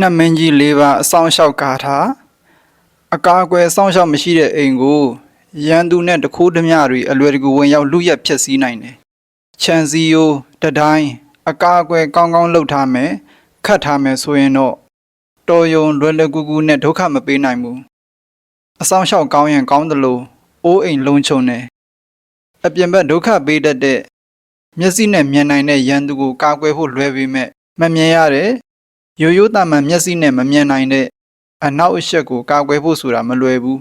နှက်မင်းကြီး၄ပါးအဆောင်လျှောက်ကားထားအကာအကွယ်အဆောင်လျှောက်မရှိတဲ့အိမ်ကိုရန်သူနဲ့တခိုးဓမြတွေအလွယ်တကူဝင်ရောက်လူရက်ဖျက်ဆီးနိုင်တယ်။ခြံစည်းရိုးတတိုင်းအကာအကွယ်ကောင်းကောင်းလုပ်ထားမယ်ခတ်ထားမယ်ဆိုရင်တော့တော်ယုံလွယ်လွယ်ကူကူနဲ့ဒုက္ခမပေးနိုင်ဘူး။အဆောင်လျှောက်ကောင်းရင်ကောင်းသလိုအိုးအိမ်လုံးချုံတယ်။အပြင်ဘက်ဒုက္ခပေးတတ်တဲ့မျက်စိနဲ့မြင်နိုင်တဲ့ရန်သူကိုကာကွယ်ဖို့လွယ်ပေမဲ့မမြင်ရတဲ့ ရိုးရိုးသားမှန်မျက်စိနဲ့မမြင်နိုင်တဲ့အနောက်အရှက်ကိုကာကွယ်ဖို့ဆိုတာမလွယ်ဘူး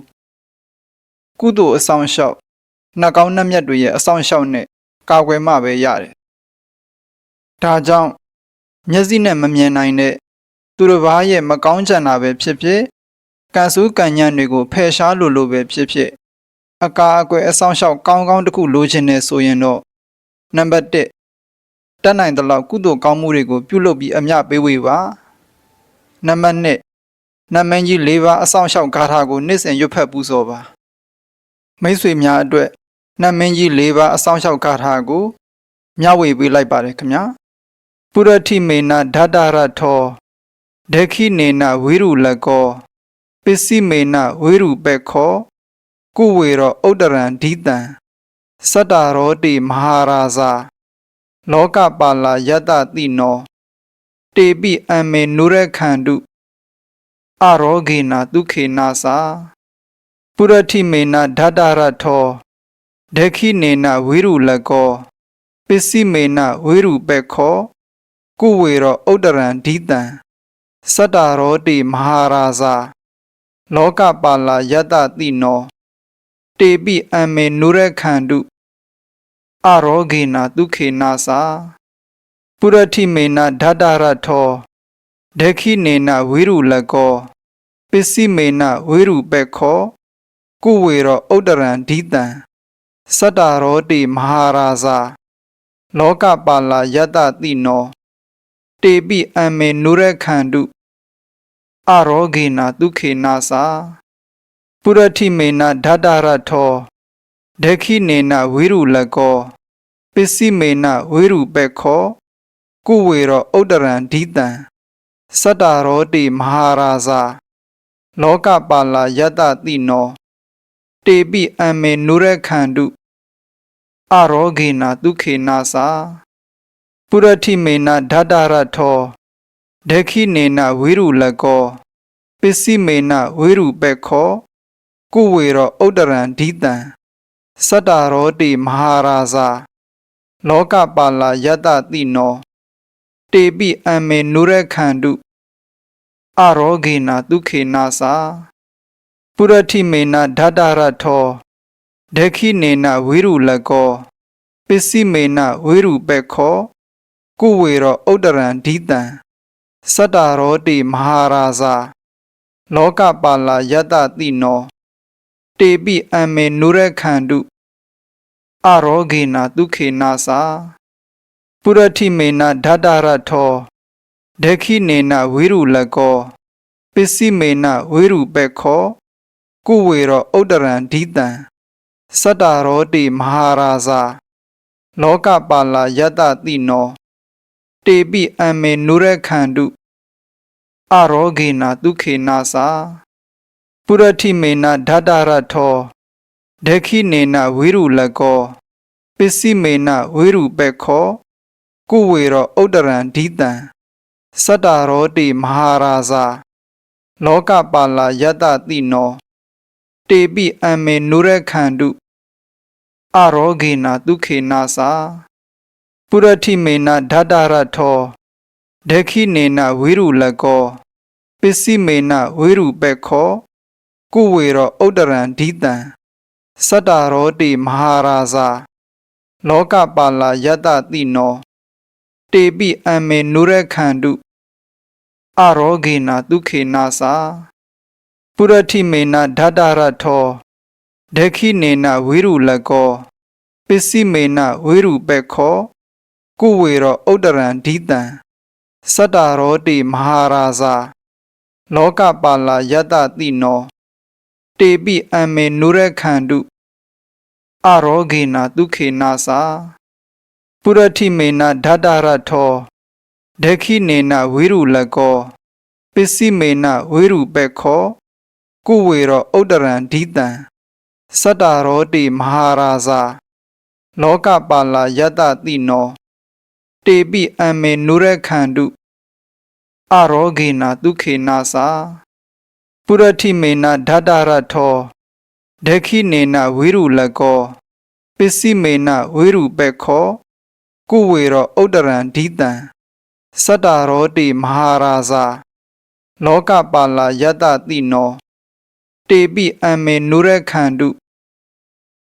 ကုသိုလ်အဆောင်လျှောက်နှာကောင်းနှက်မြတ်တွေရဲ့အဆောင်လျှောက်နဲ့ကာကွယ်မှပဲရတယ်ဒါကြောင့်မျက်စိနဲ့မမြင်နိုင်တဲ့သူတစ်ပါးရဲ့မကောင်းချင်တာပဲဖြစ်ဖြစ်ကံဆိုးကံညံ့တွေကိုဖယ်ရှားလို့လို့ပဲဖြစ်ဖြစ်အကာအကွယ်အဆောင်လျှောက်ကောင်းကောင်းတစ်ခုလိုချင်နေဆိုရင်တော့နံပါတ်1တက်နိုင်သလောက်ကုသိုလ်ကောင်းမှုတွေကိုပြုလုပ်ပြီးအမျှပေးဝေပါ နံပါတ်1နတ်မင်းကြီး၄ပါးအဆောင်ရှောက်ဂါထာကိုနေ့စဉ်ရွတ်ဖတ်ပူဇော်ပါမိတ်ဆွေများအတွက်နတ်မင်းကြီး၄ပါးအဆောင်ရှောက်ဂါထာကိုမျှဝေပေးလိုက်ပါတယ်ခင်ဗျာပုရတိမေနဓာတရထောဒေခိနေနဝိရုလကောပစ္စည်းမေနဝိရုပက်ခောကုဝေရောဥဒ္ဒရံဓိတံစတ္တရောတိမဟာရာဇာလောကပါလာယတတိနော တေပိအမေနုရခန္တုအရောဂေနာဒုခေနာသာပုရတိမေနဓာတရထောဒေခိနေနဝိရုလကောပစ္စည်းမေနဝိရုပက်ခောကုဝေရောဥဒ္ဒရံဓိတံစတ္တရောတိမဟာရာဇာလောကပါလာယတတိနော တေပိအမေနုရခန္တုအရောဂေနာဒုခေနာသာ ပုရတိမေနဓာတရထောဒေခိနေနဝိရုလကောပစ္စည်းမေနဝိရုပက်ခောကုဝေရောဥဒ္ဒရံဓိတံစတ္တရောတိမဟာရာဇာလောကပါလာယတတိနောတေပိအမေနုရခန္တုအရောဂေနာဒုခေနာသာပုရတိမေနဓာတရထောဒေခိနေနဝိရုလကောပစ္စည်းမေနဝိရုပက်ခော ကုဝေရောဥဒ္ဒရံဓိတံစတ္တရောတိမဟာရာဇာလောကပါလာယတတိနော တေပိအမေနုရခန္တုအရောဂေနာဒုခေနာသာပုရတိမေနဓာတရထောဒေခိနေနဝိရုလကောပစ္စည်းမေနဝိရုပက်ခောကုဝေရောဥဒ္ဒရံဓိတံစတ္တရောတိမဟာရာဇာလောကပါလာယတတိနော တေပိအမေနုရခန္တုအရောဂေနာဒုခေနာသာပုရတိမေနဓာတရထောဒေခိနေနဝိရုလကောပစ္စည်းမေနဝိရုပက်ခောကုဝေရောဥဒ္ဒရံဓိတံစတ္တရောတိမဟာရာဇာလောကပါလာယတတိနော တေပိအမေနုရခန္တုအရောဂေနာဒုခေနာသာ ပုရတိမေနဓာတရထောဒေခိနေနဝိရုလကောပစ္စည်းမေနဝိရုပက်ခောကုဝေရောဥဒ္ဒရံဓိတံစတ္တရောတိမဟာရာဇာလောကပါလာယတတိနော တေပိအမေနုရခန္တုအရောဂေနာဒုခေနာသာပုရတိမေနဓာတရထောဒေခိနေနဝိရုလကော ပစ္စည်းမေနဝိရုပက်ခော ကုဝေရောဥဒ္ဒရံဓိတံစတ္တရောတိမဟာရာဇာလောကပါလာယတတိနော တေပိအမေနုရခန္တုအရောဂေနာဒုခေနာသာပုရတိမေနဓာတရထောဒေခိနေနဝိရုလကောပစ္စည်းမေနဝိရုပက်ခောကုဝေရောဥဒ္ဒရံဓိတံစတ္တရောတိမဟာရာဇာလောကပါလာယတတိနော တေပိအမေနုရခန္တုအရောဂေနာဒုခေနာသာပုရတိမေနဓာတရထောဒေခိနေနဝိရုလကောပစ္စည်းမေနဝိရုပက်ခောကုဝေရောဥဒ္ဒရံဓိတံစတ္တရောတိမဟာရာဇာလောကပါလာယတတိနော တေပိအမေနုရခန္တုအရောဂေနာဒုခေနာသာ ပုရတိမေနဓာတရထောဒေခိနေနဝိရုလကောပစ္စည်းမေနဝေရုပက္ခောကုဝေရောဥဒ္ဒရံဓိတံစတ္တရောတိမဟာရာဇာလောကပါလာယတတိနော တေပိအမေနုရခန္တုအရောဂေနာဒုခေနာသာပုရတိမေနဓာတရထောဒခိနေနဝိရုလကော ပစ္စည်းမေနဝိရုပက္ခော ကုဝေရောဥဒ္ဒရံဓိတံစတ္တရောတိမဟာရာဇာလောကပါလာယတတိနော တေပိအမေနုရခန္တု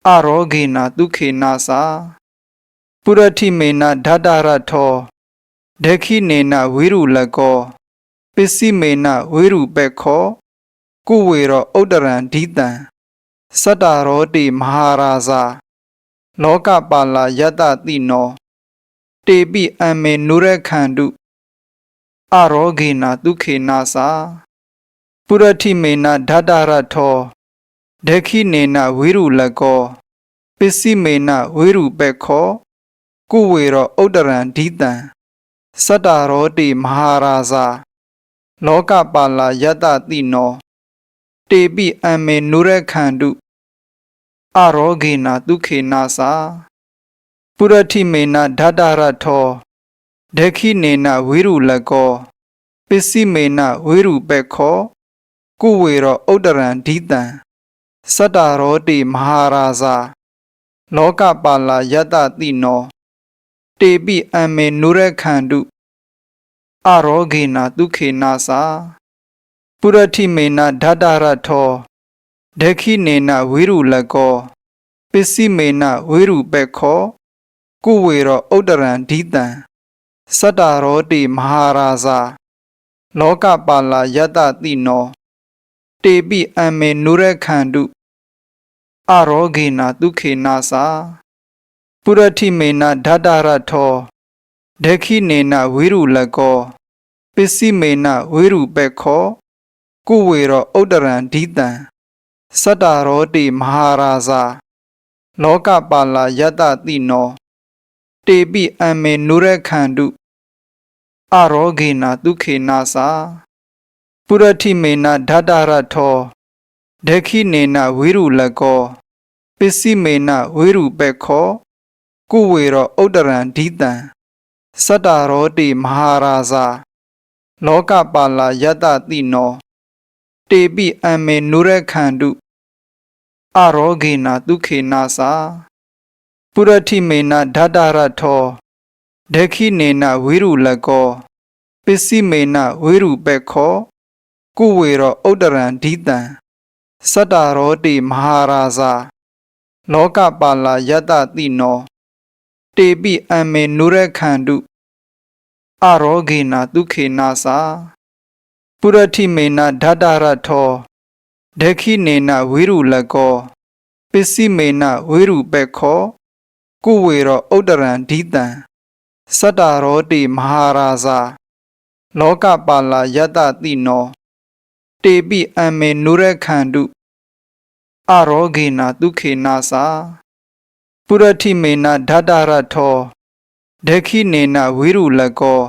အရောဂေနာဒုခေနာသာပုရတိမေနဓာတရထောဒခိနေနဝိရုလကောပစ္စည်းမေနဝိရုပက္ခောကုဝေရောဥဒ္ဒရံဓိတံစတ္တရောတိမဟာရာဇာလောကပါလာယတတိနော တေပိအမေနုရခန္တုအရောဂေနာဒုခေနာသာပုရတိမေနဓာတရထောဒခိနေနဝိရုလကောပစ္စည်းမေနဝိရုပက္ခောကုဝေရောဥဒ္ဒရံဓိတံစတ္တရောတိမဟာရာဇာလောကပါလာယတတိနော တေပိအမေနုရခန္တုအရောဂေနာဒုခေနာသာ ပုရတိမေနဓာတရထောဒခိနေနဝိရုလကော ပစ္စည်းမေနဝိရုပက္ခောကုဝေရောဥဒ္ဒရံဓိတံစတ္တရောတိမဟာရာဇာလောကပါလာယတတိနော တေပိအမေနုရခန္တုအရောဂေနာဒုခေနာသာပုရတိမေနဓာတရထောဒခိနေနဝိရုလကော ပစ္စည်းမေနဝိရုပက္ခော ကုဝေရောဥဒ္ဒရံဓိတံစတ္တရောတိမဟာရာဇာလောကပါလာယတတိနောတေပိအမေနုရခန္တုအရောဂေနာဒုခေနာသာပုရတိမေနဓာတရထောဒခိနေနဝိရုလကောပစ္စည်းမေနဝိရုပက္ခောကုဝေရောဥဒ္ဒရံဓိတံစတ္တရောတိမဟာရာဇာလောကပါလာယတတိနော တေပိအမေနုရခန္တုအရောဂေနာဒုခေနာသာပုရတိမေနဓာတရထောဒခိနေနဝိရုလကော ပစ္စည်းမေနဝိရုပက္ခောကုဝေရောဥဒ္ဒရံဓိတံစတ္တရောတိမဟာရာဇာလောကပါလာယတတိနော တေပိအမေနုရခန္တုအရောဂေနာဒုခေနာသာ ပုရတိမေနဓာတရထောဒခိနေနဝိရုလကောပစ္စည်းမေနဝိရုပက္ခောကုဝေရောဥဒ္ဒရံဓိတံစတ္တရောတိမဟာရာဇာလောကပါလာယတတိနော တေပိအမေနုရခန္တုအရောဂေနာဒုခေနာသာပုရတိမေနဓာတရထောဒခိနေနဝိရုလကောပစ္စည်းမေနဝိရုပက္ခော ကုဝေရောဥဒ္ဒရံဓိတံစတ္တရောတိမဟာရာဇာလောကပါလာယတတိနောတေပိအမေနုရခန္တုအရောဂေနာဒုခေနာသာပုရတိမေနဓာတရထောဒခိနေနဝိရုလကော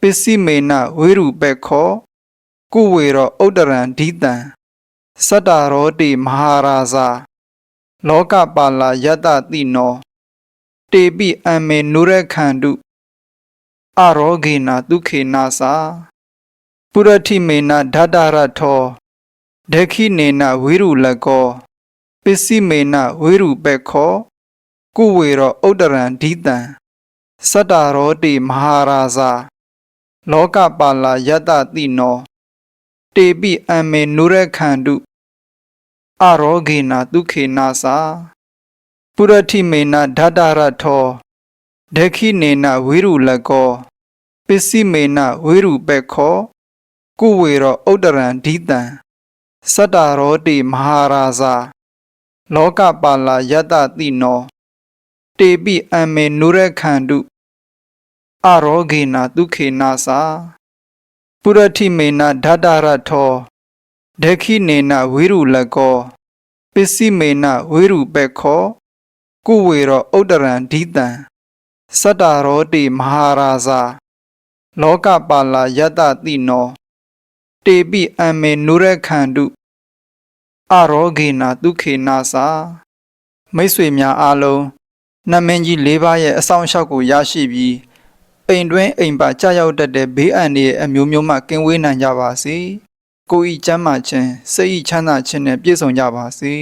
ပစ္စည်းမေနဝိရုပက္ခော ကုဝေရောဥဒ္ဒရံဓိတံစတ္တရောတိမဟာရာဇာလောကပါလာယတတိနော တေပိအမေနုရခန္တုအရောဂေနာဒုခေနာသာပုရတိမေနဓာတရထောဒခိနေနဝိရုလကောပစ္စည်းမေနဝိရုပက္ခောကုဝေရောဥဒ္ဒရံဓိတံစတ္တရောတိမဟာရာဇာလောကပါလာယတတိနောတေပိအမေနုရခန္တုအရောဂေနာဒုခေနာသာ ပုရတိမေနဓာတရထောဒခိနေနဝိရုလကောပစ္စည်းမေနဝိရုပက္ခောကုဝေရောဥဒ္ဒရံဓိတံစတ္တရောတိမဟာရာဇာလောကပါလာယတတိနော တေပိအမေနုရခန္တုအရောဂေနာဒုခေနာသာပုရတိမေနဓာတရထောဒခိနေနဝိရုလကောပစ္စည်းမေနဝိရုပက္ခော ကုဝေရောဥဒ္ဒရံဓိတံစတ္တရောတိမဟာရာဇာလောကပါလာယတတိနောတေပိအမေနုရခန္တုအရောဂေနာဒုခေနာစာမိတ်ဆွေများအားလုံးနတ်မင်းကြီး၄ပါးရဲ့အဆောင်အရှောက်ကိုရရှိပြီးအိမ်တွင်းအိမ်ပါကြာရောက်တတ်တဲ့ဘေးအန္တရာယ်အမျိုးမျိုးမှကင်းဝေးနိုင်ကြပါစေကိုယ်ဤကျမ်းမာခြင်းစိတ်ဤချမ်းသာခြင်းနဲ့ပြည့်စုံကြပါစေ